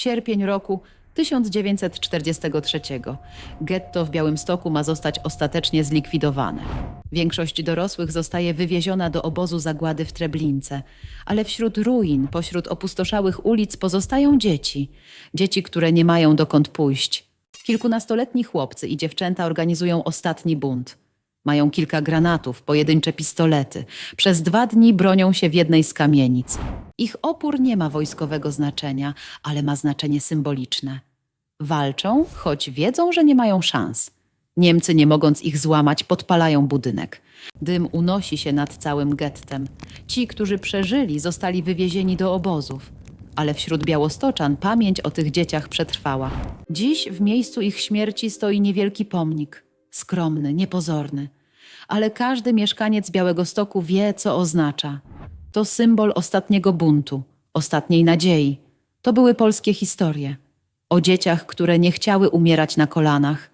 Sierpień roku 1943. Getto w Białymstoku ma zostać ostatecznie zlikwidowane. Większość dorosłych zostaje wywieziona do obozu zagłady w Treblince, ale wśród ruin, pośród opustoszałych ulic pozostają dzieci. Dzieci, które nie mają dokąd pójść. Kilkunastoletni chłopcy i dziewczęta organizują ostatni bunt. Mają kilka granatów, pojedyncze pistolety. Przez dwa dni bronią się w jednej z kamienic. Ich opór nie ma wojskowego znaczenia, ale ma znaczenie symboliczne. Walczą, choć wiedzą, że nie mają szans. Niemcy, nie mogąc ich złamać, podpalają budynek. Dym unosi się nad całym gettem. Ci, którzy przeżyli, zostali wywiezieni do obozów. Ale wśród białostoczan pamięć o tych dzieciach przetrwała. Dziś w miejscu ich śmierci stoi niewielki pomnik. Skromny, niepozorny. Ale każdy mieszkaniec Białego Stoku wie, co oznacza. To symbol ostatniego buntu, ostatniej nadziei. To były polskie historie. O dzieciach, które nie chciały umierać na kolanach,